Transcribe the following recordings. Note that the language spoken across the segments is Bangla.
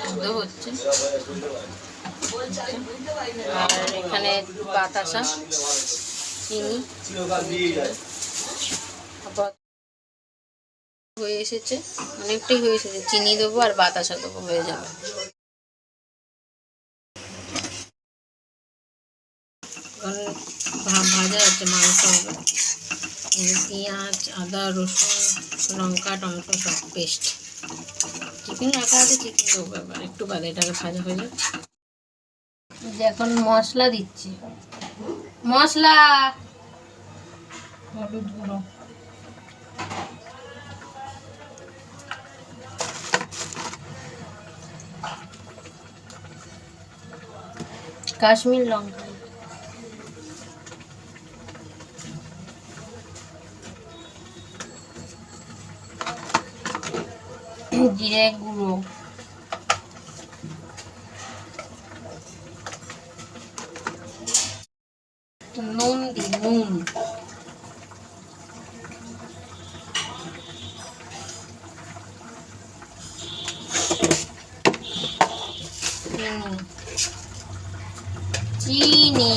সেদ্ধ হচ্ছে আর এখানে বাতাসা চিনি। হয়ে এসেছে। অনেকটাই হয়ে এসেছে। চিনি দেবো আর বাতাসা দেবো, হয়ে যাবে। ভাজা হচ্ছে মাংস পেঁয়াজ, আদা, রসুন, লঙ্কা, টমেটো সব পেস্ট চিকেন রাখা আছে চিকেন দেবো এবার। একটু বাদে এটাকে ভাজা হয়ে যাবে এখন মশলা দিচ্ছি। মশলা! হলুদ গুঁড়ো। কাশ্মীর লঙ্কা। জিরে গুঁড়ো। নুন দি নুন। চিনি চিনি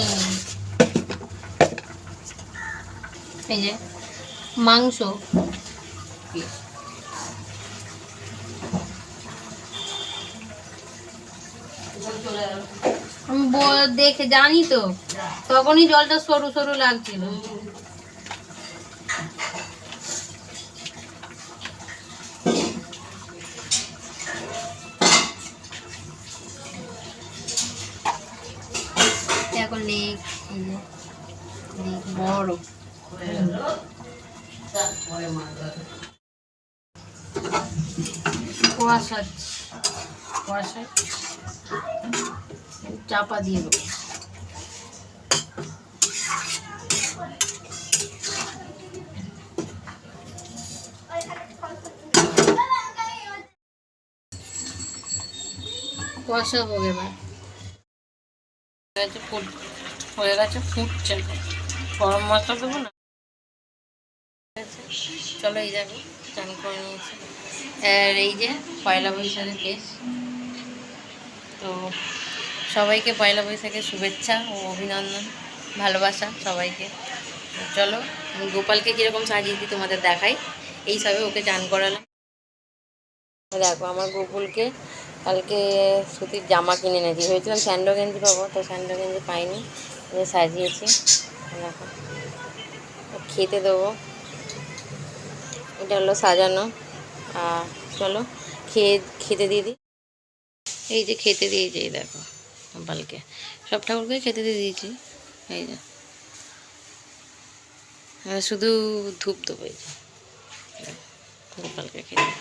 এই যে মাংস আমি দেখে জানি তো। তখনই জলটা সরু সরু লাগছিল। এখন নেক এই যে নেক। বড়। কুয়াশা কুয়াশায় চাপা দিয়ে দেবো। কুয়াশা হোক এবার। গেছে, ফুট হয়ে গেছে, ফুটছে। গরম মশলা দেবো না। চলো এই যাবে চান করে নিয়েছি। আর এই যে পয়লা বৈশাখের কেস। তো সবাইকে পয়লা বৈশাখের শুভেচ্ছা ও অভিনন্দন, ভালোবাসা সবাইকে। চলো গোপালকে কীরকম সাজিয়ে দিই তোমাদের দেখাই। এই সবে ওকে চান করালাম। দেখো, আমার গোকুলকে কালকে সুতির জামা কিনে এনেছি। ভেবেছিলাম স্যান্ডো গেঞ্জি পাবো, তো স্যান্ডো গেঞ্জি পাইনি। সাজিয়েছি। দেখো খেতে দেবো। এটা হলো সাজানো। আর চলো, খেয়ে, খেতে দিয়ে দিই। এই যে খেতে দিয়েছি এই দেখো গোপালকে সব ঠাকুরকে খেতে দিয়ে দিয়েছি। এই যে। শুধু ধূপ দেবো, এই যে। গোপালকে খেতে।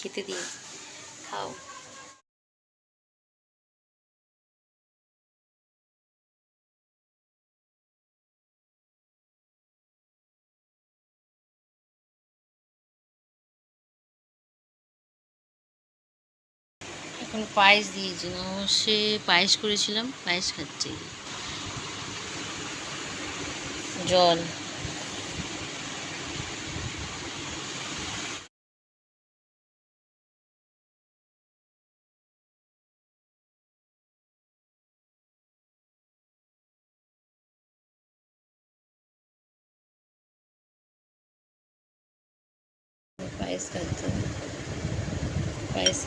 খেতে দিয়ে খাও। এখন পায়েস দিয়েছি সে পায়েস করেছিলাম পায়েস খাচ্ছে। জল। পায়েস খাচ্ছে পায়েস